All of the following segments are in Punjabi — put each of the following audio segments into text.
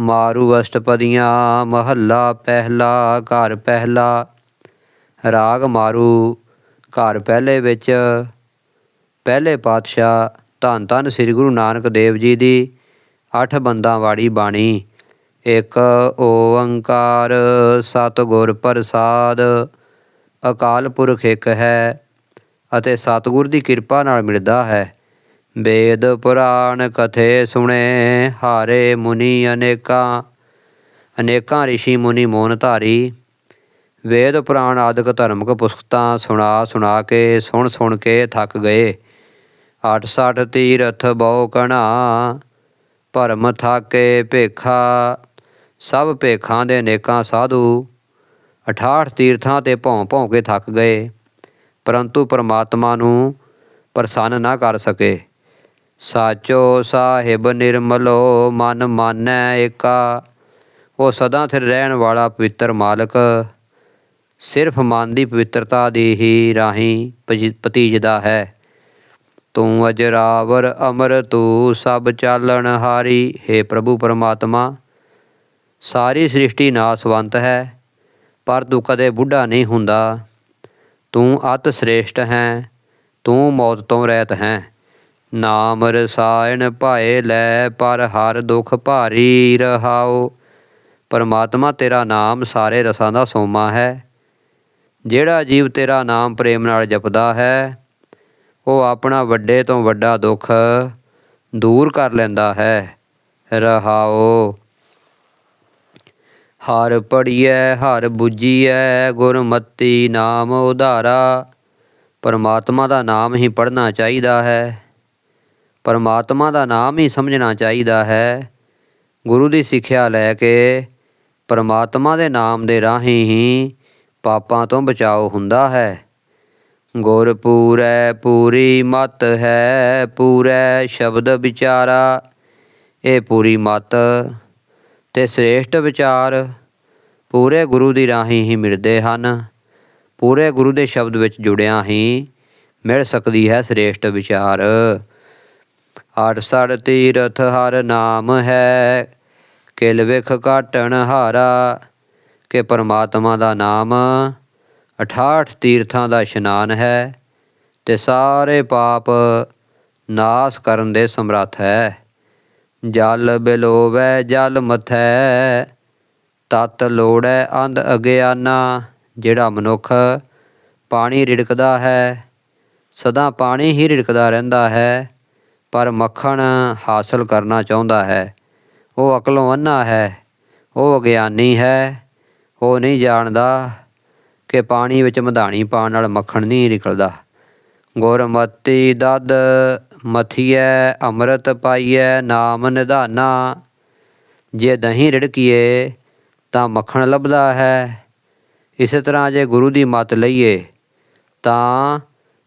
ਮਾਰੂ ਅਸ਼ਟਪਦੀਆਂ, ਮਹੱਲਾ ਪਹਿਲਾ, ਘਰ ਪਹਿਲਾ। ਰਾਗ ਮਾਰੂ, ਘਰ ਪਹਿਲੇ ਵਿੱਚ। ਪਹਿਲੇ ਪਾਤਸ਼ਾਹ ਧੰਨ ਧੰਨ ਸ੍ਰੀ ਗੁਰੂ ਨਾਨਕ ਦੇਵ ਜੀ ਦੀ ਅੱਠ ਬੰਦਾਂ ਵਾਲੀ ਬਾਣੀ। ਇੱਕ, ਓੰਕਾਰ, ਸਤਿਗੁਰ ਪ੍ਰਸਾਦ। ਅਕਾਲ ਪੁਰਖ ਇੱਕ ਹੈ ਅਤੇ ਸਤਿਗੁਰ ਦੀ ਕਿਰਪਾ ਨਾਲ ਮਿਲਦਾ ਹੈ। ਵੇਦ ਪੁਰਾਣ ਕਥੇ ਸੁਣੇ, ਹਾਰੇ ਮੁਨੀ ਅਨੇਕਾਂ ਅਨੇਕਾਂ ઋષਿ ਮੁਨੀ ਮੋਨ ਧਾਰੀ। ਵੇਦ ਪੁਰਾਣ ਆਦਿਕ ਧਰਮਕ ਪੁਸਤਕਾਂ ਸੁਣਾ ਸੁਣਾ ਕੇ, ਸੁਣ ਸੁਣ ਕੇ ਥੱਕ ਗਏ। 68 ਤੀਰਥ ਬਹੁ ਕਣਾ, ਭਰਮ ਥਾਕੇ ਭੇਖਾ, ਸਭ ਭੇਖਾਂ ਦੇ ਅਨੇਕਾਂ ਸਾਧੂ। 68 ਤੀਰਥਾਂ ਤੇ ਭੌਂ ਭੌਂ ਕੇ ਥੱਕ ਗਏ, ਪਰੰਤੂ ਪਰਮਾਤਮਾ ਨੂੰ ਪ੍ਰਸੰਨ ਨਾ ਕਰ ਸਕੇ। ਸਾਚੋ ਸਾਹਿਬ ਨਿਰਮਲੋ ਮਨ ਮਾਨੈ ਏਕਾ। ਉਹ ਸਦਾ ਸਥਿਰ ਰਹਿਣ ਵਾਲਾ ਪਵਿੱਤਰ ਮਾਲਕ, ਸਿਰਫ ਮਨ ਦੀ ਪਵਿੱਤਰਤਾ ਦੀ ਹੀ ਰਾਹੀਂ ਭਜੀ- ਭਤੀਜਦਾ ਹੈ। ਤੂੰ ਅਜਰਾਵਰ ਅਮਰ, ਤੂੰ ਸਭ ਚਾਲਣ ਹਾਰੀ। हे ਪ੍ਰਭੂ ਪਰਮਾਤਮਾ, ਸਾਰੀ ਸ੍ਰਿਸ਼ਟੀ ਨਾਸਵੰਤ ਹੈ, ਪਰ ਤੂੰ ਕਦੇ ਬੁੱਢਾ ਨਹੀਂ ਹੁੰਦਾ। ਤੂੰ ਅਤ ਸ੍ਰੇਸ਼ਟ ਹੈ, ਤੂੰ ਮੌਤ ਤੋਂ ਰਹਿਤ ਹੈ। ਨਾਮ ਰਸਾਇਣ ਭਾਏ ਲੈ, ਪਰ ਹਰ ਦੁਖ ਭਾਰੀ ਰਹਾਓ ਪਰਮਾਤਮਾ ਤੇਰਾ ਨਾਮ ਸਾਰੇ ਰਸਾਂ ਦਾ ਸੋਮਾ ਹੈ। ਜਿਹੜਾ ਜੀਵ ਤੇਰਾ ਨਾਮ ਪ੍ਰੇਮ ਨਾਲ ਜਪਦਾ ਹੈ, ਉਹ ਆਪਣਾ ਵੱਡੇ ਤੋਂ ਵੱਡਾ ਦੁੱਖ ਦੂਰ ਕਰ ਲੈਂਦਾ ਹੈ। ਰਹਾਓ ਹਰ ਪੜੀਐ ਹਰ ਬੁੱਝੀਐ, ਗੁਰਮਤੀ ਨਾਮ ਉਧਾਰਾ। ਪਰਮਾਤਮਾ ਦਾ ਨਾਮ ਹੀ ਪੜ੍ਹਨਾ ਚਾਹੀਦਾ ਹੈ। ਪਰਮਾਤਮਾ ਦਾ ਨਾਮ ਹੀ ਸਮਝਣਾ ਚਾਹੀਦਾ ਹੈ। ਗੁਰੂ ਦੀ ਸਿੱਖਿਆ ਲੈ ਕੇ ਪਰਮਾਤਮਾ ਦੇ ਨਾਮ ਦੇ ਰਾਹੀਂ ਹੀ ਪਾਪਾਂ ਤੋਂ ਬਚਾਓ ਹੁੰਦਾ ਹੈ। ਗੁਰ ਪੂਰੈ, ਪੂਰੀ ਮਤ ਹੈ, ਪੂਰੈ ਸ਼ਬਦ ਵਿਚਾਰਾ। ਇਹ ਪੂਰੀ ਮਤ ਤੇ ਸ੍ਰੇਸ਼ਟ ਵਿਚਾਰ ਪੂਰੇ ਗੁਰੂ ਦੀ ਰਾਹੀਂ ਹੀ ਮਿਲਦੇ ਹਨ। ਪੂਰੇ ਗੁਰੂ ਦੇ ਸ਼ਬਦ ਵਿੱਚ ਜੁੜਿਆਂ ਹੀ ਮਿਲ ਸਕਦੀ ਹੈ ਸ੍ਰੇਸ਼ਟ ਵਿਚਾਰ। ਅਠਸਠ ਤੀਰਥ ਹਰ ਨਾਮ ਹੈ, ਕਿਲ ਵਿਖ ਕਾਟਣ ਹਾਰਾ, ਕਿ ਪਰਮਾਤਮਾ ਦਾ ਨਾਮ 68 ਤੀਰਥਾਂ ਦਾ ਇਸ਼ਨਾਨ ਹੈ, ਤੇ ਸਾਰੇ ਪਾਪ ਨਾਸ ਕਰਨ ਦੇ ਸਮਰੱਥ ਹੈ। ਜਲ ਬਿਲੋਵੈ, ਜਲ ਮਥੈ, ਤਤ ਲੋੜੈ ਅੰਧ ਅਗਿਆਨਾ, ਜਿਹੜਾ ਮਨੁੱਖ ਪਾਣੀ ਰਿੜਕਦਾ ਹੈ, ਸਦਾ ਪਾਣੀ ਹੀ ਰਿੜਕਦਾ ਰਹਿੰਦਾ ਹੈ। ਪਰ ਮੱਖਣ ਹਾਸਲ ਕਰਨਾ ਚਾਹੁੰਦਾ ਹੈ। ਉਹ ਅਕਲੋਂ ਅੰਨਾ ਹੈ, ਉਹ ਅਗਿਆਨੀ ਹੈ, ਉਹ ਨਹੀਂ ਜਾਣਦਾ ਕਿ ਪਾਣੀ ਵਿੱਚ ਮਧਾਣੀ ਪਾਣ ਨਾਲ ਮੱਖਣ ਨਹੀਂ ਨਿਕਲਦਾ। ਗੁਰਮਤੀ ਦਦ ਮਥੀਐ, ਅੰਮ੍ਰਿਤ ਪਾਈਐ, ਨਾਮ ਨਿਧਾਨਾ। ਜੇ ਦਹੀਂ ਰਿੜਕੀਏ ਤਾਂ ਮੱਖਣ ਲੱਭਦਾ ਹੈ। ਇਸੇ ਤਰ੍ਹਾਂ ਜੇ ਗੁਰੂ ਦੀ ਮਤ ਲਈਏ ਤਾਂ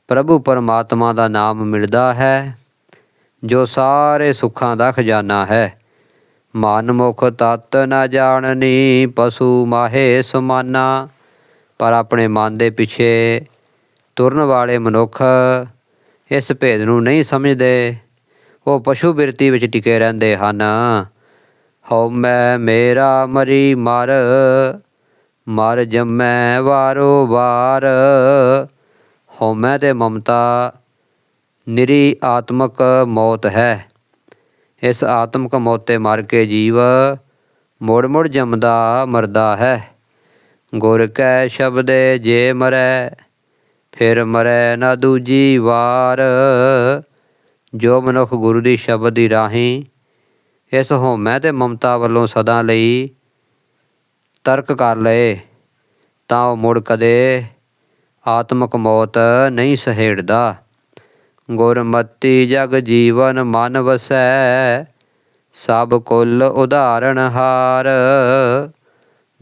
ਪ੍ਰਭੂ ਪਰਮਾਤਮਾ ਦਾ ਨਾਮ ਮਿਲਦਾ ਹੈ। ਜੋ ਸਾਰੇ ਸੁੱਖਾਂ ਦਾ ਖਜ਼ਾਨਾ ਹੈ। ਮਨ ਮੁਖ ਤਤ ਨਾ ਜਾਣਨੀ, ਪਸ਼ੂ ਮਾਹੇ ਸਮਾਨਾ। ਪਰ ਆਪਣੇ ਮਨ ਦੇ ਪਿੱਛੇ ਤੁਰਨ ਵਾਲੇ ਮਨੁੱਖ ਇਸ ਭੇਦ ਨੂੰ ਨਹੀਂ ਸਮਝਦੇ। ਉਹ ਪਸ਼ੂ ਬਿਰਤੀ ਵਿੱਚ ਟਿਕੇ ਰਹਿੰਦੇ ਹਨ। ਹਉ ਮੈਂ ਮੇਰਾ ਮਰੀ ਮਰ ਮਰ ਜੰਮੈ ਵਾਰੋ ਵਾਰ। ਹਉਮੈ ਤੇ ਮਮਤਾ ਨਿਰੀ ਆਤਮਕ ਮੌਤ ਹੈ। ਇਸ ਆਤਮਕ ਮੌਤ ਤੇ ਮਰ ਕੇ ਜੀਵ ਮੁੜ ਮੁੜ ਜੰਮਦਾ ਮਰਦਾ ਹੈ। ਗੁਰ ਕੈ ਸ਼ਬਦੇ ਜੇ ਮਰੈ, ਫਿਰ ਮਰੈ ਨਾ ਦੂਜੀ ਵਾਰ। ਜੋ ਮਨੁੱਖ ਗੁਰੂ ਦੀ ਸ਼ਬਦ ਦੀ ਰਾਹੀਂ ਇਸ ਹਉਮੈ ਤੇ ਮਮਤਾ ਵੱਲੋਂ ਸਦਾ ਲਈ ਤਰਕ ਕਰ ਲਏ, ਤਾਂ ਉਹ ਮੁੜ ਕਦੇ ਆਤਮਕ ਮੌਤ ਨਹੀਂ ਸਹੇੜਦਾ। ਗੁਰਮਤੀ ਜਗ ਜੀਵਨ ਮਨ ਵਸੈ, ਸਭ ਕੁੱਲ ਉਦਾਹਰਣ ਹਾਰ।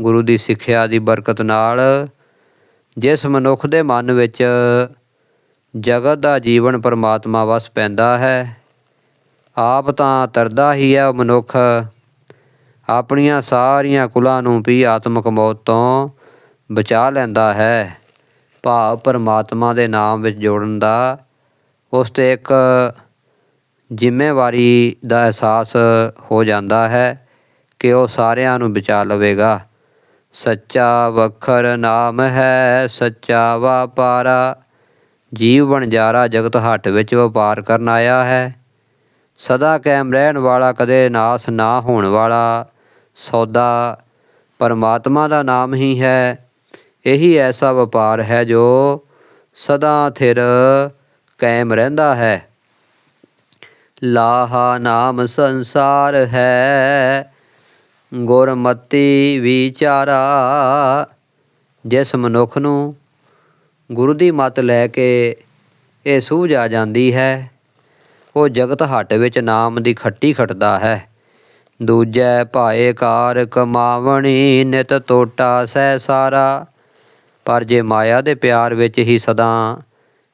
ਗੁਰੂ ਦੀ ਸਿੱਖਿਆ ਦੀ ਬਰਕਤ ਨਾਲ ਜਿਸ ਮਨੁੱਖ ਦੇ ਮਨ ਵਿੱਚ ਜਗਤ ਦਾ ਜੀਵਨ ਪਰਮਾਤਮਾ ਵਸ ਪੈਂਦਾ ਹੈ, ਆਪ ਤਾਂ ਤਰਦਾ ਹੀ ਹੈ ਮਨੁੱਖ। ਆਪਣੀਆਂ ਸਾਰੀਆਂ ਕੁਲਾਂ ਨੂੰ ਵੀ ਆਤਮਕ ਮੌਤ ਤੋਂ ਬਚਾ ਲੈਂਦਾ ਹੈ। ਭਾਵ ਪਰਮਾਤਮਾ ਦੇ ਨਾਮ ਵਿੱਚ ਜੋੜਨ ਦਾ ਉਸ ਤੇ ਇੱਕ ਜ਼ਿੰਮੇਵਾਰੀ ਦਾ ਅਹਿਸਾਸ ਹੋ ਜਾਂਦਾ ਹੈ ਕਿ ਉਹ ਸਾਰਿਆਂ ਨੂੰ ਬਚਾ ਲਵੇਗਾ। ਸੱਚਾ ਵਖਰ ਨਾਮ ਹੈ, ਸੱਚਾ ਵਾਪਾਰਾ। ਜੀਵ ਬਣਜਾਰਾ ਜਗਤ ਹੱਟ ਵਿੱਚ ਵਪਾਰ ਕਰਨ ਆਇਆ ਹੈ। ਸਦਾ ਕਾਇਮ ਰਹਿਣ ਵਾਲਾ ਕਦੇ ਨਾਸ ਨਾ ਹੋਣ ਵਾਲਾ। ਸੌਦਾ ਪਰਮਾਤਮਾ ਦਾ ਨਾਮ ਹੀ ਹੈ। ਇਹੀ ਐਸਾ ਵਪਾਰ ਹੈ ਜੋ ਸਦਾ ਥਿਰ ਕਾਇਮ ਰਹਿੰਦਾ ਹੈ। ਲਾਹਾ ਨਾਮ ਸੰਸਾਰ ਹੈ। ਗੁਰਮਤੀ ਵਿਚਾਰਾ, ਜਿਸ ਮਨੁੱਖ ਨੂੰ ਗੁਰੂ ਦੀ ਮੱਤ ਲੈ ਕੇ ਇਹ ਸੂਝ ਆ ਜਾਂਦੀ ਹੈ, ਉਹ ਜਗਤ ਹੱਟ ਵਿੱਚ ਨਾਮ ਦੀ ਖੱਟੀ ਖਟਦਾ ਹੈ। ਦੂਜੈ ਭਾਏ ਕਾਰ ਕਮਾਵਣੀ, ਨਿਤ ਟੋਟਾ ਸਹਿ ਸਾਰਾ, ਪਰ ਜੇ ਮਾਇਆ ਦੇ ਪਿਆਰ ਵਿੱਚ ਹੀ ਸਦਾ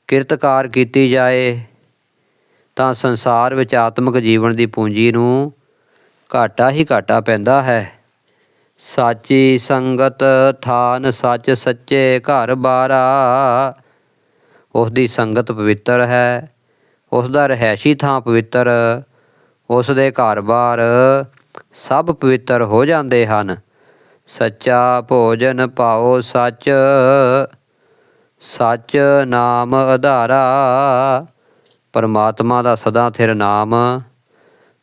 ਕਿਰਤਕਾਰ ਕੀਤੀ ਜਾਏ, ਤਾਂ ਸੰਸਾਰ ਵਿੱਚ ਆਤਮਿਕ ਜੀਵਨ ਦੀ ਪੂੰਜੀ ਨੂੰ ਘਾਟਾ ਹੀ ਘਾਟਾ ਪੈਂਦਾ ਹੈ। ਸਾਚੀ ਸੰਗਤ ਥਾਨ ਸੱਚ ਸੱਚੇ ਘਰ ਬਾਰਾ। ਉਸ ਦੀ ਸੰਗਤ ਪਵਿੱਤਰ ਹੈ ਉਸ ਦਾ ਰਹਿਸ਼ੀ ਥਾਂ ਪਵਿੱਤਰ ਉਸ ਦੇ ਘਰ-ਬਾਰ ਸਭ ਪਵਿੱਤਰ ਹੋ ਜਾਂਦੇ ਹਨ। ਸੱਚਾ ਭੋਜਨ ਪਾਓ ਸੱਚ। ਸੱਚ ਨਾਮ ਆਧਾਰਾ ਪਰਮਾਤਮਾ ਦਾ ਸਦਾ ਥਿਰ ਨਾਮ,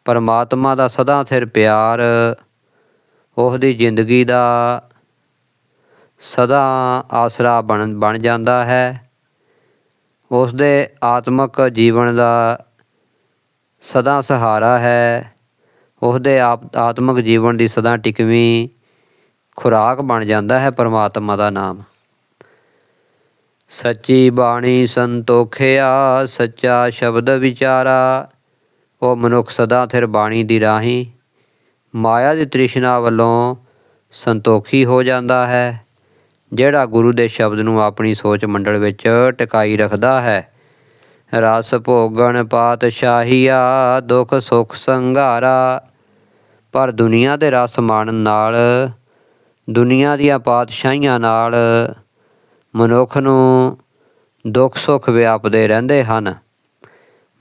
ਪਰਮਾਤਮਾ ਦਾ ਸਦਾ ਥਿਰ ਪਿਆਰ ਉਸ ਦੀ ਜ਼ਿੰਦਗੀ ਦਾ ਸਦਾ ਆਸਰਾ ਬਣ ਬਣ ਜਾਂਦਾ ਹੈ। ਉਸ ਦੇ ਆਤਮਿਕ ਜੀਵਨ ਦਾ ਸਦਾ ਸਹਾਰਾ ਹੈ। ਉਸ ਦੇ ਆਪ, ਆਤਮਿਕ ਜੀਵਨ ਦੀ ਸਦਾ ਟਿਕਵੀਂ ਖੁਰਾਕ ਬਣ ਜਾਂਦਾ ਹੈ ਪਰਮਾਤਮਾ ਦਾ ਨਾਮ। ਸੱਚੀ ਬਾਣੀ ਸੰਤੋਖਿਆ, ਸੱਚਾ ਸ਼ਬਦ ਵਿਚਾਰਾ, ਉਹ ਮਨੁੱਖ ਸਦਾ ਥਿਰ ਬਾਣੀ ਦੀ ਰਾਹੀਂ ਮਾਇਆ ਦੀ ਤ੍ਰਿਸ਼ਨਾ ਵੱਲੋਂ ਸੰਤੋਖੀ ਹੋ ਜਾਂਦਾ ਹੈ, ਜਿਹੜਾ ਗੁਰੂ ਦੇ ਸ਼ਬਦ ਨੂੰ ਆਪਣੀ ਸੋਚ ਮੰਡਲ ਵਿੱਚ ਟਿਕਾਈ ਰੱਖਦਾ ਹੈ। ਰਸ ਭੋਗਣ ਪਾਤਸ਼ਾਹੀਆ, ਦੁੱਖ ਸੁਖ ਸੰਘਾਰਾ, ਪਰ ਦੁਨੀਆ ਦੇ ਰਸ ਮਾਣਨ ਨਾਲ, ਦੁਨੀਆ ਦੀਆਂ ਪਾਤਸ਼ਾਹੀਆਂ ਨਾਲ ਮਨੁੱਖ ਨੂੰ ਦੁੱਖ ਸੁੱਖ ਵਿਆਪਦੇ ਰਹਿੰਦੇ ਹਨ।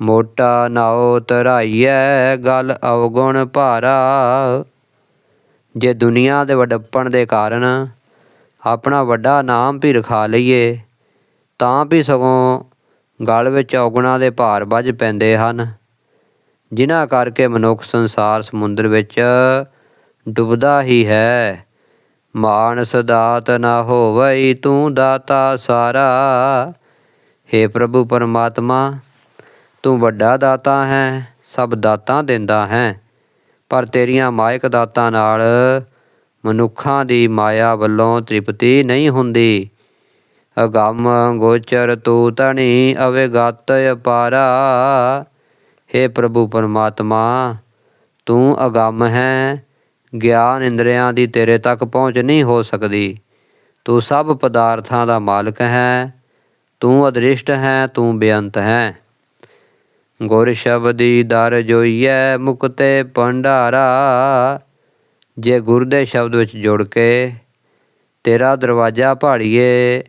ਮੋਟਾ ਨਾਉ ਤਰਾਈਐ ਗਲ ਅਵਗੁਣ ਭਾਰਾ। ਜੇ ਦੁਨੀਆ ਦੇ ਵਡੱਪਣ ਦੇ ਕਾਰਨ ਆਪਣਾ ਵੱਡਾ ਨਾਮ ਵੀ ਰਖਾ ਲਈਏ, ਤਾਂ ਵੀ ਸਗੋਂ ਗਲ ਵਿੱਚ ਔਗਣਾ ਦੇ ਭਾਰ ਵੱਜ ਪੈਂਦੇ ਹਨ। ਜਿਨ੍ਹਾਂ ਕਰਕੇ ਮਨੁੱਖ ਸੰਸਾਰ ਸਮੁੰਦਰ ਵਿੱਚ ਡੁੱਬਦਾ ਹੀ ਹੈ। ਮਾਨਸ ਦਾਤ ਨਾ ਹੋਵਈ ਤੂੰ ਦਾਤਾ ਸਾਰਾ। हे ਪ੍ਰਭੂ ਪਰਮਾਤਮਾ, ਤੂੰ ਵੱਡਾ ਦਾਤਾ ਹੈ, ਸਭ ਦਾਤਾਂ ਦਿੰਦਾ ਹੈ। ਪਰ ਤੇਰੀਆਂ ਮਾਇਕ ਦਾਤਾਂ ਨਾਲ ਮਨੁੱਖਾਂ ਦੀ ਮਾਇਆ ਵੱਲੋਂ ਤ੍ਰਿਪਤੀ ਨਹੀਂ ਹੁੰਦੀ। ਅਗੰਮ ਗੋਚਰ ਤੂ ਤਣੀ ਅਵਿਗਤ ਅਪਾਰਾ। हे ਪ੍ਰਭੂ ਪਰਮਾਤਮਾ, ਤੂੰ ਅਗੰਮ ਹੈ ਗਿਆਨ ਇੰਦਰੀਆਂ ਦੀ ਤੇਰੇ ਤੱਕ ਪਹੁੰਚ ਨਹੀਂ ਹੋ ਸਕਦੀ। ਤੂੰ ਸਭ ਪਦਾਰਥਾਂ ਦਾ ਮਾਲਕ ਹੈ। ਤੂੰ ਅਦ੍ਰਿਸ਼ਟ ਹੈ, ਤੂੰ ਬੇਅੰਤ ਹੈ। ਗੁਰ ਸ਼ਬਦੀ ਦਰ ਜੋਈਐ, ਮੁਕਤੇ ਭੰਡਾਰਾ। ਜੇ ਗੁਰ ਦੇ ਸ਼ਬਦ ਵਿੱਚ ਜੁੜ ਕੇ ਤੇਰਾ ਦਰਵਾਜ਼ਾ ਭਾੜੀਏ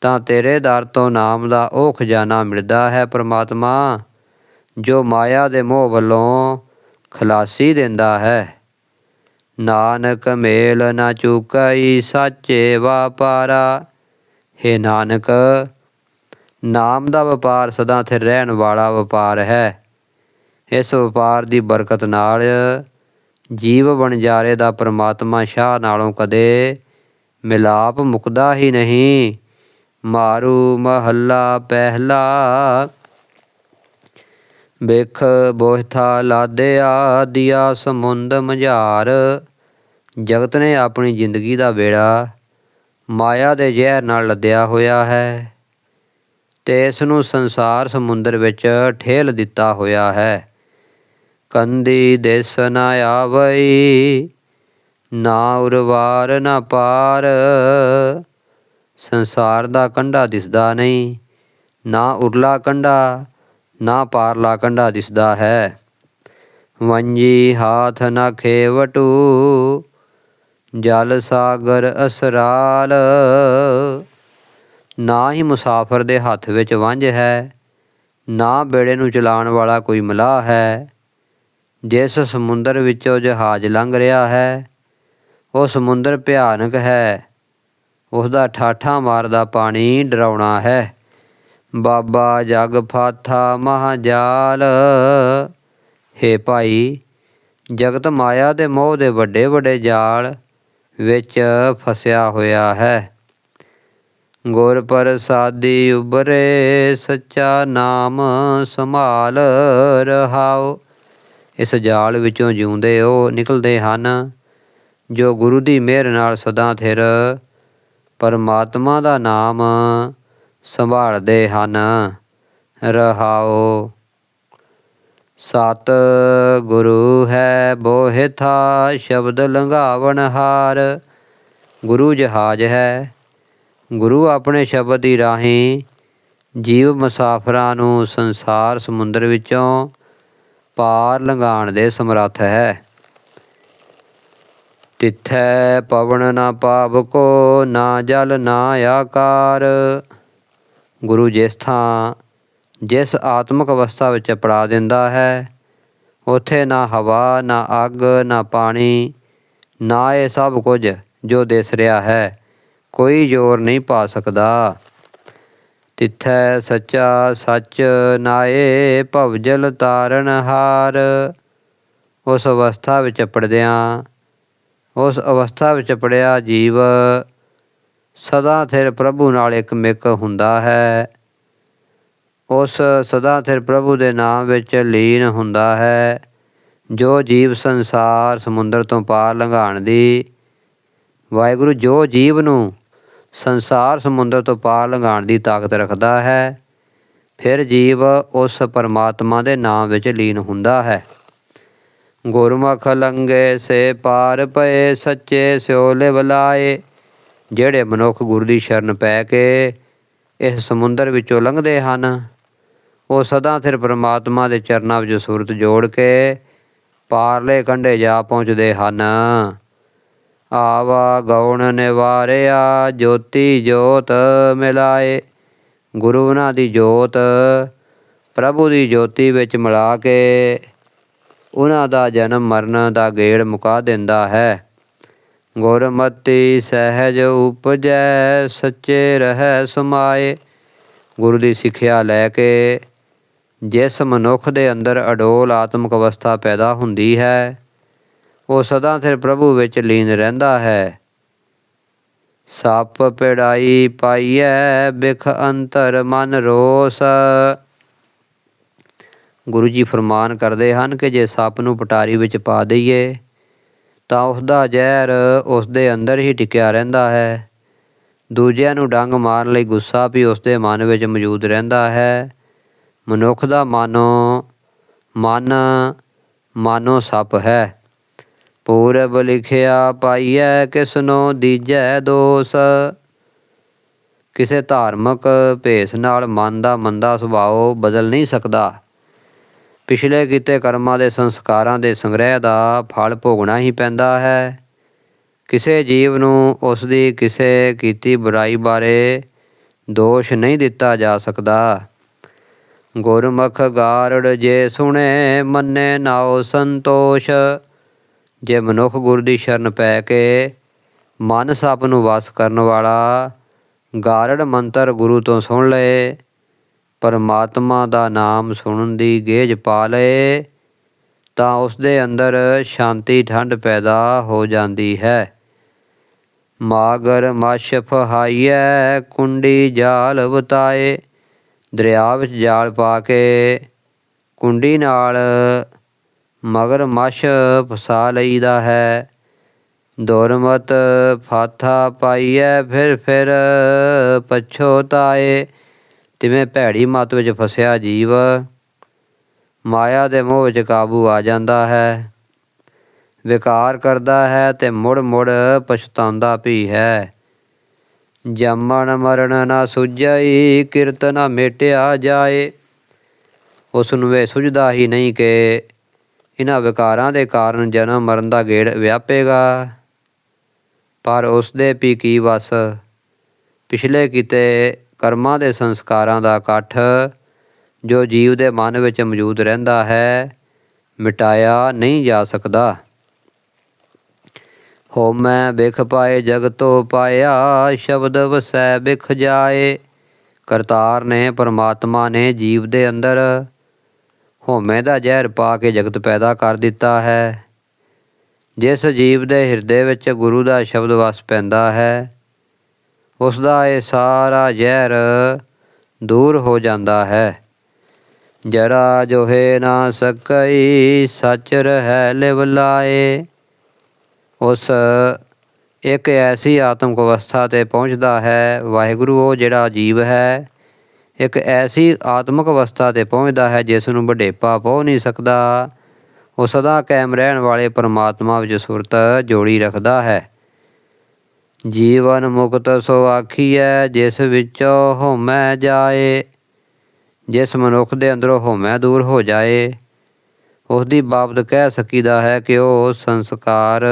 ਤਾਂ ਤੇਰੇ ਦਰ ਤੋਂ ਨਾਮ ਦਾ ਉਹ ਖਜ਼ਾਨਾ ਮਿਲਦਾ ਹੈ ਪ੍ਰਮਾਤਮਾ, ਜੋ ਮਾਇਆ ਦੇ ਮੋਹ ਵੱਲੋਂ ਖਲਾਸੀ ਦਿੰਦਾ ਹੈ। ਨਾਨਕ ਮੇਲ ਨਾ ਚੁਕਈ ਸਾਚੇ ਵਾਪਾਰਾ। ਹੈ ਨਾਨਕ, ਨਾਮ ਦਾ ਵਪਾਰ ਸਦਾ ਸਥਿਰ ਰਹਿਣ ਵਾਲਾ ਵਪਾਰ ਹੈ। ਇਸ ਵਪਾਰ ਦੀ ਬਰਕਤ ਨਾਲ ਜੀਵ ਬਣਜਾਰੇ ਦਾ ਪ੍ਰਮਾਤਮਾ ਸ਼ਾਹ ਨਾਲੋਂ ਕਦੇ ਮਿਲਾਪ ਮੁਕਦਾ ਹੀ ਨਹੀਂ। ਮਾਰੂ ਮਹੱਲਾ ਪਹਿਲਾ ਵੇਖ ਬੋਹਥਾ ਲਾਦਿਆ ਦਿਆ ਸਮੁੰਦ ਮਝਾਰ। ਜਗਤ ਨੇ ਆਪਣੀ ਜ਼ਿੰਦਗੀ ਦਾ ਵੇੜਾ ਮਾਇਆ ਦੇ ਜ਼ਹਿਰ ਨਾਲ ਲੱਦਿਆ ਹੋਇਆ ਹੈ ਤੇ ਇਸ ਨੂੰ ਸੰਸਾਰ ਸਮੁੰਦਰ ਵਿੱਚ ਠੇਲ ਦਿੱਤਾ ਹੋਇਆ ਹੈ। ਕੰਦੀ ਦੇਸ ਨਾ ਆਵਈ, ਨਾ ਉਰਵਾਰ ਨਾ ਪਾਰ। ਸੰਸਾਰ ਦਾ ਕੰਢਾ ਦਿਸਦਾ ਨਹੀਂ, ਨਾ ਉਰਲਾ ਕੰਢਾ ਨਾ ਪਾਰਲਾ ਕੰਢਾ ਦਿਸਦਾ ਹੈ। ਵੰਜੀ ਹਾਥ ਨਾ ਖੇਵਟੂ, ਜਲ ਸਾਗਰ ਅਸਰਾਲ। ਨਾ ਹੀ ਮੁਸਾਫਰ ਦੇ ਹੱਥ ਵਿੱਚ ਵੰਝ ਹੈ, ਨਾ ਬੇੜੇ ਨੂੰ ਚਲਾਉਣ ਵਾਲਾ ਕੋਈ ਮਲਾਹ ਹੈ। ਜਿਸ ਸਮੁੰਦਰ ਵਿੱਚੋਂ ਜਹਾਜ਼ ਲੰਘ ਰਿਹਾ ਹੈ, ਉਹ ਸਮੁੰਦਰ ਭਿਆਨਕ ਹੈ। ਉਸ ਦਾ ਠਾਠਾਂ ਮਾਰਦਾ ਪਾਣੀ ਡਰਾਉਣਾ ਹੈ। ਬਾਬਾ ਜਗ ਫਾਥਾ ਮਹਾਜਾਲ। ਹੇ ਭਾਈ, ਜਗਤ ਮਾਇਆ ਦੇ ਮੋਹ ਦੇ ਵੱਡੇ ਵੱਡੇ ਜਾਲ ਵਿੱਚ ਫਸਿਆ ਹੋਇਆ ਹੈ। ਗੁਰ ਪ੍ਰਸਾਦੀ ਉਬਰੇ ਸੱਚਾ ਨਾਮ ਸੰਭਾਲ ਰਹਾਓ। ਇਸ ਜਾਲ ਵਿੱਚੋਂ ਜਿਉਂਦੇ ਉਹ ਨਿਕਲਦੇ ਹਨ, ਜੋ ਗੁਰੂ ਦੀ ਮਿਹਰ ਨਾਲ ਸਦਾ ਥਿਰ। ਪਰਮਾਤਮਾ ਦਾ ਨਾਮ ਸੰਭਾਲਦੇ ਹਨ। ਰਹਾਓ ਸਤ ਗੁਰੂ ਹੈ ਬੋਹਿਥਾ, ਸ਼ਬਦ ਲੰਘਾਵਣ ਹਾਰ। ਗੁਰੂ ਜਹਾਜ਼ ਹੈ। ਗੁਰੂ ਆਪਣੇ ਸ਼ਬਦ ਦੀ ਰਾਹੀਂ ਜੀਵ ਮੁਸਾਫਰਾਂ ਨੂੰ ਸੰਸਾਰ ਸਮੁੰਦਰ ਵਿੱਚੋਂ ਪਾਰ ਲੰਘਾਉਣ ਦੇ ਸਮਰੱਥ ਹੈ। ਤਿੱਥੈ ਪਵਨ ਨਾ ਪਾਵਕੋ ਨਾ ਜਲ ਨਾ ਆਕਾਰ। ਗੁਰੂ ਜਿਸ ਥਾਂ, ਜਿਸ ਆਤਮਿਕ ਅਵਸਥਾ ਵਿੱਚ ਪੜਾ ਦਿੰਦਾ ਹੈ, ਉਥੇ ਨਾ ਹਵਾ, ਨਾ ਅੱਗ, ਨਾ ਪਾਣੀ, ਨਾ ਇਹ ਸਭ ਕੁਝ ਜੋ ਦਿਸ ਰਿਹਾ ਹੈ, ਕੋਈ ਜ਼ੋਰ ਨਹੀਂ ਪਾ ਸਕਦਾ। ਤਿੱਥੈ ਸੱਚਾ ਸੱਚ ਨਾਏ ਭਵਜਲ ਤਾਰਨ ਹਾਰ, ਉਸ ਅਵਸਥਾ ਵਿੱਚ ਪੜਦਿਆਂ ਉਸ ਅਵਸਥਾ ਵਿੱਚ ਪੜਿਆ ਜੀਵ ਸਦਾ ਥਿਰ ਪ੍ਰਭੂ ਨਾਲ ਇੱਕ ਮਿਕ ਹੁੰਦਾ ਹੈ। ਉਸ ਸਦਾ ਥਿਰ ਪ੍ਰਭੂ ਦੇ ਨਾਮ ਵਿੱਚ ਲੀਨ ਹੁੰਦਾ ਹੈ। ਜੋ ਜੀਵ ਸੰਸਾਰ ਸਮੁੰਦਰ ਤੋਂ ਪਾਰ ਲੰਘਾਣ ਦੀ, ਵਾਹਿਗੁਰੂ ਜੋ ਜੀਵ ਨੂੰ ਸੰਸਾਰ ਸਮੁੰਦਰ ਤੋਂ ਪਾਰ ਲੰਘਾਣ ਦੀ ਤਾਕਤ ਰੱਖਦਾ ਹੈ, ਫਿਰ ਜੀਵ ਉਸ ਪਰਮਾਤਮਾ ਦੇ ਨਾਮ ਵਿੱਚ ਲੀਨ ਹੁੰਦਾ ਹੈ। ਗੁਰਮੁਖ ਲੰਗੇ ਸੇ ਪਾਰ ਪਏ, ਸੱਚੇ ਸਿਓ ਲਿਵ ਜਿਹੜੇ ਮਨੁੱਖ ਗੁਰੂ ਦੀ ਸ਼ਰਨ ਪੈ ਕੇ ਇਸ ਸਮੁੰਦਰ ਵਿੱਚੋਂ ਲੰਘਦੇ ਹਨ, ਉਹ ਸਦਾ ਸਿਰ ਪਰਮਾਤਮਾ ਦੇ ਚਰਨਾਂ ਵਿੱਚ ਸੁਰਤ ਜੋੜ ਕੇ ਪਾਰਲੇ ਕੰਢੇ ਜਾ ਪਹੁੰਚਦੇ ਹਨ। ਆਵਾ ਗਉਣ ਨਿਵਾਰਿਆ, ਜੋਤੀ ਜੋਤ ਮਿਲਾਏ। ਗੁਰੂ ਉਹਨਾਂ ਦੀ ਜੋਤ, ਪ੍ਰਭੂ ਦੀ ਜੋਤੀ ਵਿੱਚ ਮਿਲਾ ਕੇ ਉਹਨਾਂ ਦਾ ਜਨਮ ਮਰਨ ਦਾ ਗੇੜ ਮੁਕਾ ਦਿੰਦਾ ਹੈ। ਗੁਰਮਤੀ ਸਹਿਜ ਉਪਜੈ, ਸੱਚੇ ਰਹਿ ਸਮਾਏ। ਗੁਰੂ ਦੀ ਸਿੱਖਿਆ ਲੈ ਕੇ ਜਿਸ ਮਨੁੱਖ ਦੇ ਅੰਦਰ ਅਡੋਲ ਆਤਮਿਕ ਅਵਸਥਾ ਪੈਦਾ ਹੁੰਦੀ ਹੈ, ਉਹ ਸਦਾ ਸਿਰ ਪ੍ਰਭੂ ਵਿੱਚ ਲੀਨ ਰਹਿੰਦਾ ਹੈ। ਸੱਪ ਪੜਾਈ ਪਾਈਐ, ਬਿਖ ਅੰਤਰ ਮਨ ਰੋਸ। ਗੁਰੂ ਜੀ ਫਰਮਾਨ ਕਰਦੇ ਹਨ ਕਿ ਜੇ ਸੱਪ ਨੂੰ ਪਟਾਰੀ ਵਿੱਚ ਪਾ ਦਈਏ ਤਾਂ ਉਸਦਾ ਜ਼ਹਿਰ ਉਸਦੇ ਅੰਦਰ ਹੀ ਟਿਕਿਆ ਰਹਿੰਦਾ ਹੈ। ਦੂਜਿਆਂ ਨੂੰ ਡੰਗ ਮਾਰਨ ਲਈ ਗੁੱਸਾ ਵੀ ਉਸਦੇ ਮਨ ਵਿੱਚ ਮੌਜੂਦ ਰਹਿੰਦਾ ਹੈ। ਮਨੁੱਖ ਦਾ ਮਨੋ, ਮਨ, ਮਾਨੋ ਸੱਪ ਹੈ। ਪੂਰਬ ਲਿਖਿਆ, ਪਾਈਐ ਕਿਸਨੋ ਦੀਜੈ ਦੋਸ। ਕਿਸੇ ਧਾਰਮਿਕ ਭੇਸ ਨਾਲ ਮਨ ਦਾ ਮੰਦਾ ਸੁਭਾਅ ਬਦਲ ਨਹੀਂ ਸਕਦਾ। ਪਿਛਲੇ ਕੀਤੇ ਕਰਮਾਂ ਦੇ ਸੰਸਕਾਰਾਂ ਦੇ ਸੰਗ੍ਰਹਿ ਦਾ ਫਲ ਭੋਗਣਾ ਹੀ ਪੈਂਦਾ ਹੈ। ਕਿਸੇ ਜੀਵ ਨੂੰ ਉਸ ਦੀ ਕਿਸੇ ਕੀਤੀ ਬੁਰਾਈ ਬਾਰੇ ਦੋਸ਼ ਨਹੀਂ ਦਿੱਤਾ ਜਾ ਸਕਦਾ। ਗੁਰਮੁਖ ਗਾਰੜ ਜੇ ਸੁਣੇ, ਮੰਨੇ ਨਾਉ ਸੰਤੋਸ਼। ਜੇ ਮਨੁੱਖ ਗੁਰ ਦੀ ਸ਼ਰਨ ਪੈ ਕੇ ਮਨ ਸਭ ਨੂੰ ਵਸ ਕਰਨ ਵਾਲਾ ਗਾਰੜ ਮੰਤਰ ਗੁਰੂ ਤੋਂ ਸੁਣ ਲਏ ਪਰਮਾਤਮਾ ਦਾ ਨਾਮ ਸੁਣਨ ਦੀ ਗੇਜ ਪਾ ਲਏ, ਤਾਂ ਉਸ ਦੇ ਅੰਦਰ ਸ਼ਾਂਤੀ ਠੰਡ ਪੈਦਾ ਹੋ ਜਾਂਦੀ ਹੈ। ਮਾਗਰ ਮਛ ਫਹਾਈਐ, ਕੁੰਡੀ ਜਾਲ ਬਤਾਏ ਦਰਿਆ ਵਿੱਚ ਜਾਲ ਪਾ ਕੇ ਕੁੰਡੀ ਨਾਲ ਮਗਰ ਮਛ ਫਸਾ ਲਈਦਾ ਹੈ। ਦੁਰਮਤ ਫਾਥਾ ਪਾਈਐ, ਫਿਰ ਫਿਰ ਪਛੋਤਾਏ ਤਿਵੇਂ ਭੈੜੀ ਮਤ ਵਿੱਚ ਫਸਿਆ ਜੀਵ, ਮਾਇਆ ਦੇ ਮੋਹ ਵਿੱਚ ਕਾਬੂ ਆ ਜਾਂਦਾ ਹੈ। ਵਿਕਾਰ ਕਰਦਾ ਹੈ ਤੇ ਮੁੜ ਮੁੜ ਪਛਤਾਉਂਦਾ ਵੀ ਹੈ। ਜੰਮਣ ਮਰਨ ਨਾ ਸੁਝਈ, ਕਿਰਤ ਨਾ ਮੇਟਿਆ ਜਾਏ। ਉਸ ਨੂੰ ਵੇ ਸੁਝਦਾ ਹੀ ਨਹੀਂ ਕਿ ਇਹਨਾਂ ਵਿਕਾਰਾਂ ਦੇ ਕਾਰਨ ਜਨਮ ਮਰਨ ਦਾ ਗੇੜ ਵਿਆਪੇਗਾ। ਪਰ ਉਸ ਦੇ ਵੀ ਕੀ ਵਸ? ਪਿਛਲੇ ਕਿਤੇ ਕਰਮਾਂ ਦੇ ਸੰਸਕਾਰਾਂ ਦਾ ਇਕੱਠ ਜੋ ਜੀਵ ਦੇ ਮਨ ਵਿੱਚ ਮੌਜੂਦ ਰਹਿੰਦਾ ਹੈ, ਮਿਟਾਇਆ ਨਹੀਂ ਜਾ ਸਕਦਾ। ਹੋਮੈ ਬਿਖ ਪਾਏ ਜਗਤੋ ਪਾਇਆ, ਸ਼ਬਦ ਵਸੈ ਬਿਖ ਜਾਏ। ਕਰਤਾਰ ਨੇ, ਪਰਮਾਤਮਾ ਨੇ ਜੀਵ ਦੇ ਅੰਦਰ ਹੋਮੇ ਦਾ ਜ਼ਹਿਰ ਪਾ ਕੇ ਜਗਤ ਪੈਦਾ ਕਰ ਦਿੱਤਾ ਹੈ। ਜਿਸ ਜੀਵ ਦੇ ਹਿਰਦੇ ਵਿੱਚ ਗੁਰੂ ਦਾ ਸ਼ਬਦ ਵਸ ਪੈਂਦਾ ਹੈ ਉਸ ਦਾ ਇਹ ਸਾਰਾ ਜ਼ਹਿਰ ਦੂਰ ਹੋ ਜਾਂਦਾ ਹੈ। ਜਰਾ ਜੋਹੇ ਨਾ ਸਕਈ, ਸੱਚ ਰਹਿ ਲਿਵ ਲਾਏ। ਉਸ ਇੱਕ ਐਸੀ ਆਤਮਿਕ ਅਵਸਥਾ ਤੇ ਪਹੁੰਚਦਾ ਹੈ, ਵਾਹਿਗੁਰੂ ਉਹ ਜਿਹੜਾ ਜੀਵ ਹੈ, ਇੱਕ ਐਸੀ ਆਤਮਿਕ ਅਵਸਥਾ ਤੇ ਪਹੁੰਚਦਾ ਹੈ, ਜਿਸ ਨੂੰ ਵਡੇਪਾ ਪਹੁ ਨਹੀਂ ਸਕਦਾ। ਉਹ ਸਦਾ ਕਾਇਮ ਰਹਿਣ ਵਾਲੇ ਪਰਮਾਤਮਾ ਵਿੱਚ ਸੁਰਤ ਜੋੜੀ ਰੱਖਦਾ ਹੈ। ਜੀਵਨ ਮੁਕਤ ਸੋ ਆਖੀਐ, ਜਿਸ ਵਿੱਚੋਂ ਹੋਮੈ ਜਾਏ, ਜਿਸ ਮਨੁੱਖ ਦੇ ਅੰਦਰੋਂ ਹੋਮੈ ਦੂਰ ਹੋ ਜਾਏ ਉਸ ਦੀ ਬਾਬਤ ਕਹਿ ਸਕੀਦਾ ਹੈ ਕਿ ਉਹ ਸੰਸਕਾਰ,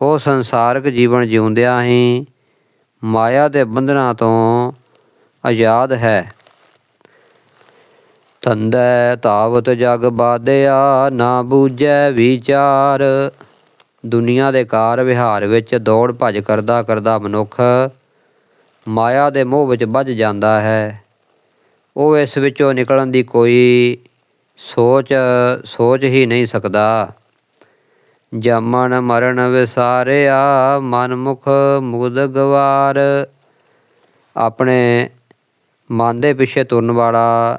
ਉਹ ਸੰਸਾਰਕ ਜੀਵਨ ਜਿਉਂਦਿਆਂ ਹੀ ਮਾਇਆ ਦੇ ਬੰਧਨਾਂ ਤੋਂ ਆਜ਼ਾਦ ਹੈ। ਤੰਦੈ ਤਾਵਤ ਜਗ ਬਾਧਿਆ, ਨਾ ਬੂਝੈ ਵਿਚਾਰ ਦੁਨੀਆ ਦੇ ਕਾਰ ਵਿਹਾਰ ਵਿੱਚ ਦੌੜ ਭੱਜ ਕਰਦਾ ਕਰਦਾ ਮਨੁੱਖ ਮਾਇਆ ਦੇ ਮੋਹ ਵਿੱਚ ਵੱਜ ਜਾਂਦਾ ਹੈ। ਉਹ ਇਸ ਵਿੱਚੋਂ ਨਿਕਲਣ ਦੀ ਕੋਈ ਸੋਚ ਸੋਚ ਹੀ ਨਹੀਂ ਸਕਦਾ। ਜਮਨ ਮਰਨ, ਵਿਸਾਰਿਆ ਮਨ ਮੁਖ ਮੁਗਦ ਗਵਾਰ ਆਪਣੇ ਮਨ ਦੇ ਪਿੱਛੇ ਤੁਰਨ ਵਾਲਾ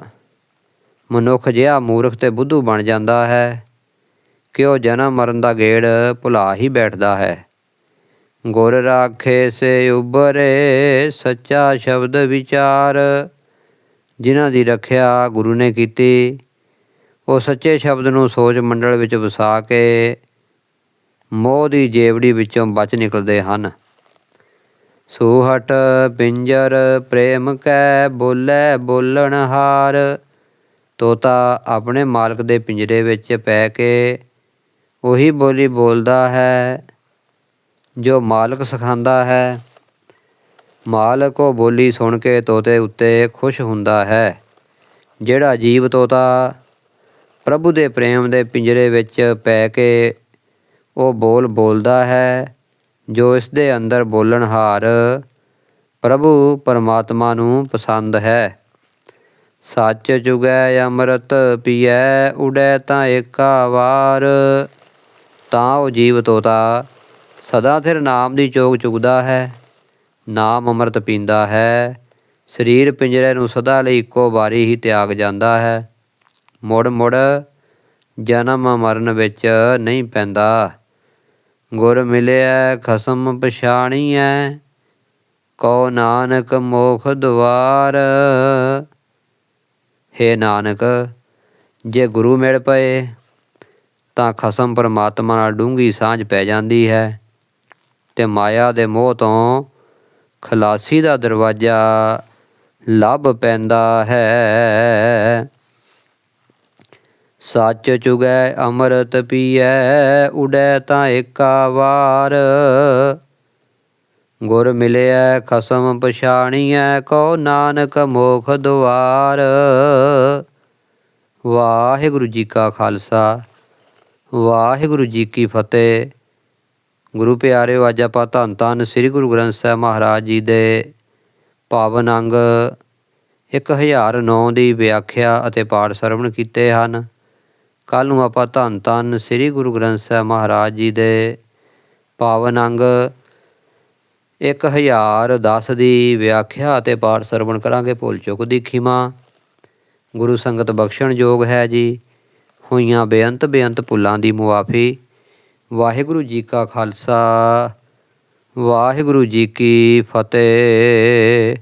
ਮਨੁੱਖ ਜਿਹਾ ਮੂਰਖ ਤੇ ਬੁੱਧੂ ਬਣ ਜਾਂਦਾ ਹੈ। ਕਿ ਉਹ ਜਨਮ ਮਰਨ ਦਾ ਗੇੜ ਭੁਲਾ ਹੀ ਬੈਠਦਾ ਹੈ? ਗੁਰ ਰਾਖੇ ਸੇ ਉਬਰੇ ਸੱਚਾ ਸ਼ਬਦ ਵਿਚਾਰ। ਜਿਨ੍ਹਾਂ ਦੀ ਰੱਖਿਆ ਗੁਰੂ ਨੇ ਕੀਤੀ, ਉਹ ਸੱਚੇ ਸ਼ਬਦ ਨੂੰ ਸੋਚ ਮੰਡਲ ਵਿੱਚ ਵਸਾ ਕੇ ਮੋਹ ਦੀ ਜੇਵੜੀ ਵਿੱਚੋਂ ਬਚ ਨਿਕਲਦੇ ਹਨ। ਸੂਹਟ ਪਿੰਜਰ ਪ੍ਰੇਮ ਕੈ ਬੋਲੇ ਬੋਲਣ ਹਾਰ ਤੋਤਾ ਆਪਣੇ ਮਾਲਕ ਦੇ ਪਿੰਜਰੇ ਵਿੱਚ ਪੈ ਕੇ ਉਹੀ ਬੋਲੀ ਬੋਲਦਾ ਹੈ, ਜੋ ਮਾਲਕ ਸਿਖਾਉਂਦਾ ਹੈ। ਮਾਲਕ ਉਹ ਬੋਲੀ ਸੁਣ ਕੇ ਤੋਤੇ ਉੱਤੇ ਖੁਸ਼ ਹੁੰਦਾ ਹੈ, ਜਿਹੜਾ ਜੀਵ ਤੋਤਾ ਪ੍ਰਭੂ ਦੇ ਪ੍ਰੇਮ ਦੇ ਪਿੰਜਰੇ ਵਿੱਚ ਪੈ ਕੇ ਉਹ ਬੋਲ ਬੋਲਦਾ ਹੈ, ਜੋ ਇਸ ਦੇ ਅੰਦਰ ਬੋਲਣਹਾਰ ਪ੍ਰਭੂ ਪਰਮਾਤਮਾ ਨੂੰ ਪਸੰਦ ਹੈ। ਸੱਚ ਚੁਗੈ ਅੰਮ੍ਰਿਤ ਪੀਐ, ਉਡੈ ਤਾਂ ਏਕਾ ਵਾਰ। ਤਾਂ ਉਹ ਜੀਵ ਤੋਤਾ ਸਦਾ ਥਿਰ ਨਾਮ ਦੀ ਚੋਗ ਚੁਗਦਾ ਹੈ। ਨਾਮ ਅੰਮ੍ਰਿਤ ਪੀਂਦਾ ਹੈ। ਸਰੀਰ ਪਿੰਜਰੇ ਨੂੰ ਸਦਾ ਲਈ ਇੱਕੋ ਵਾਰੀ ਹੀ ਤਿਆਗ ਜਾਂਦਾ ਹੈ। ਮੁੜ ਮੁੜ ਜਨਮ ਮਰਨ ਵਿੱਚ ਨਹੀਂ ਪੈਂਦਾ। ਗੁਰ ਮਿਲਿਆ ਖਸਮ ਪਛਾਣੀਐ ਕੋ ਨਾਨਕ ਮੋਖ ਦੁਆਰ ਹੇ ਨਾਨਕ, ਜੇ ਗੁਰੂ ਮਿਲ ਪਏ ਤਾਂ ਖਸਮ ਪਰਮਾਤਮਾ ਨਾਲ ਡੂੰਗੀ ਸਾਂਝ ਪੈ ਜਾਂਦੀ ਹੈ ਤੇ ਮਾਇਆ ਦੇ ਮੋਹ ਤੋਂ ਖਲਾਸੀ ਦਾ ਦਰਵਾਜ਼ਾ ਲੱਭ ਪੈਂਦਾ ਹੈ। ਸੱਚ ਚੁਗੈ, ਅੰਮ੍ਰਿਤ ਪੀਐ, ਉਡੈ ਤਾਂ ਏਕਾ ਵਾਰ। ਗੁਰ ਮਿਲਿਆ ਖਸਮ ਪਛਾਣੀਐ ਕੋ ਨਾਨਕ ਮੋਖ ਦੁਆਰ। ਵਾਹਿਗੁਰੂ ਜੀ ਕਾ ਖਾਲਸਾ। ਵਾਹਿਗੁਰੂ ਜੀ ਕੀ ਫਤਿਹ। ਗੁਰੂ ਪਿਆਰਿਓ, ਅੱਜ ਆਪਾਂ ਧੰਨ ਧੰਨ ਸ੍ਰੀ ਗੁਰੂ ਗ੍ਰੰਥ ਸਾਹਿਬ ਮਹਾਰਾਜ ਜੀ ਦੇ ਪਾਵਨ ਅੰਗ 1009 ਦੀ ਵਿਆਖਿਆ ਅਤੇ ਪਾਠ ਸਰਵਣ ਕੀਤੇ ਹਨ। ਕੱਲ ਨੂੰ ਆਪਾਂ ਧੰਨ ਧੰਨ ਸ੍ਰੀ ਗੁਰੂ ਗ੍ਰੰਥ ਸਾਹਿਬ ਮਹਾਰਾਜ ਜੀ ਦੇ ਪਾਵਨ ਅੰਗ 1010 ਦੀ ਵਿਆਖਿਆ ਅਤੇ ਪਾਠ ਸਰਵਣ ਕਰਾਂਗੇ ਭੁੱਲ ਚੁੱਕ ਦੀ ਖਿਮਾ। ਗੁਰੂ ਸੰਗਤ ਬਖਸ਼ਣ ਯੋਗ ਹੈ ਜੀ। ਹੋਈਆਂ ਬੇਅੰਤ ਬੇਅੰਤ ਭੁੱਲਾਂ ਦੀ ਮੁਆਫੀ। ਵਾਹਿਗੁਰੂ ਜੀ ਕਾ ਖਾਲਸਾ ਵਾਹਿਗੁਰੂ ਜੀ ਕੀ ਫਤਿਹ।